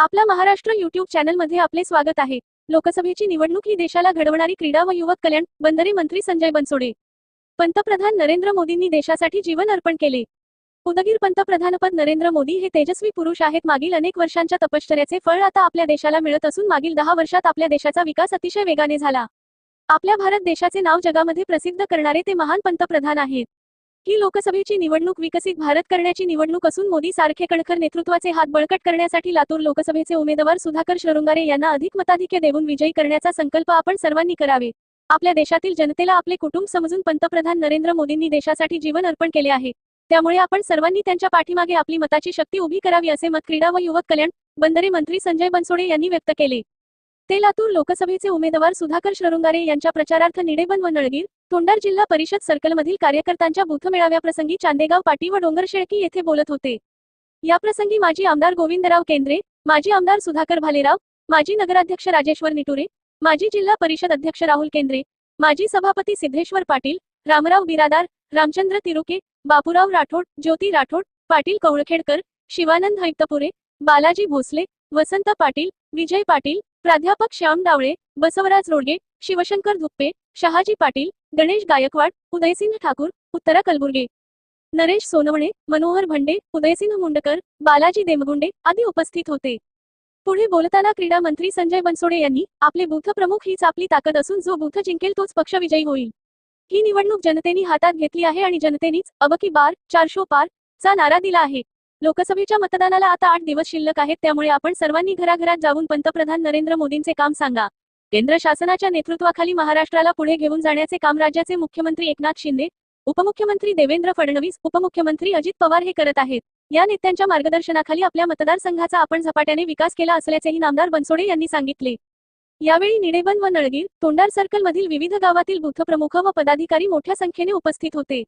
आपल्या महाराष्ट्र युट्यूब चॅनलमध्ये आपले स्वागत आहे. लोकसभेची निवडणूक ही देशाला घडवणारी क्रीडा व युवक कल्याण बंदरे मंत्री संजय बनसोडे. पंतप्रधान नरेंद्र मोदींनी देशासाठी जीवन अर्पण केले. उदगीर पंतप्रधानपद नरेंद्र मोदी हे तेजस्वी पुरुष आहेत. मागील अनेक वर्षांच्या तपश्चर्याचे फळ आता आपल्या देशाला मिळत असून मागील दहा वर्षात आपल्या देशाचा विकास अतिशय वेगाने झाला. आपल्या भारत देशाचे नाव जगामध्ये प्रसिद्ध करणारे ते महान पंतप्रधान आहेत. ही लोकसभेची निवडणूक विकसित भारत करण्याची निवडणूक असून मोदी सारखे कणखर नेतृत्वाचे हात बळकट करण्यासाठी लातूर लोकसभेचे उमेदवार सुधाकर शृंगारे यांना अधिक मताधिक्य देऊन विजयी करण्याचा संकल्प आपण सर्वांनी करावे. आपल्या देशातील जनतेला आपले कुटुंब समजून पंतप्रधान नरेंद्र मोदींनी देशासाठी जीवन अर्पण केले आहे. त्यामुळे आपण सर्वांनी त्यांच्या पाठीमागे आपली मताची शक्ती उभी करावी असे मत क्रीडा व युवक कल्याण बंदरे मंत्री संजय बनसोडे यांनी व्यक्त केले. ते लातूर लोकसभेचे उमेदवार सुधाकर शृंगारे यांच्या प्रचारार्थ निडेबन व नळगीर तोंडार जिल्हा परिषद सर्कलमधील कार्यकर्त्यांच्या बूथ मेळाव्याप्रसंगी चांदेगाव पाटी व डोंगरशेळकी येथे बोलत होते. याप्रसंगी माजी आमदार गोविंदराव केंद्रे माजी आमदार सुधाकर भालेराव माजी नगराध्यक्ष राजेश्वर निटुरे माजी जिल्हा परिषद अध्यक्ष राहुल केंद्रे माजी सभापती सिद्धेश्वर पाटील रामराव बिरादार रामचंद्र तिरुके बापूराव राठोड ज्योती राठोड पाटील कवळखेडकर शिवानंद हैतपुरे बालाजी भोसले वसंत पाटील विजय पाटील प्राध्यापक श्याम डावळे बसवराज रोडगे शिवशंकर धुप्पे शहाजी पाटील गणेश गायकवाड उदयसिंह ठाकूर उत्तरा कलबुर्गे. नरेश सोनवणे मनोहर भंडे उदयसिंह मुंडकर बालाजी देमगुंडे आदी उपस्थित होते. पुढे बोलताना क्रीडा मंत्री संजय बनसोडे यांनी आपले बूथ प्रमुख हीच आपली ताकद असून जो बूथ जिंकेल तोच पक्ष विजयी होईल. ही निवडणूक जनतेने हातात घेतली आहे आणि जनतेनीच अबकी बार चारशो पार चा नारा दिला आहे. लोकसभेच्या मतदानाला आता आठ दिवस शिल्लक आहेत त्यामुळे आपण सर्वांनी घराघरात जाऊन पंतप्रधान नरेंद्र मोदींचे काम सांगा. केंद्र शासनाच्या नेतृत्वाखाली महाराष्ट्राला पुढे घेऊन जाण्याचे काम राज्याचे मुख्यमंत्री एकनाथ शिंदे उपमुख्यमंत्री देवेंद्र फडणवीस उपमुख्यमंत्री अजित पवार हे करत आहेत. या नेत्यांच्या मार्गदर्शनाखाली आपल्या मतदारसंघाचा आपण झपाट्याने विकास केला असल्याचेही नामदार बनसोडे यांनी सांगितले. यावेळी निडेबन व नळगीर तोंडार सर्कल मधील विविध गावातील बूथ प्रमुख व पदाधिकारी मोठ्या संख्येने उपस्थित होते.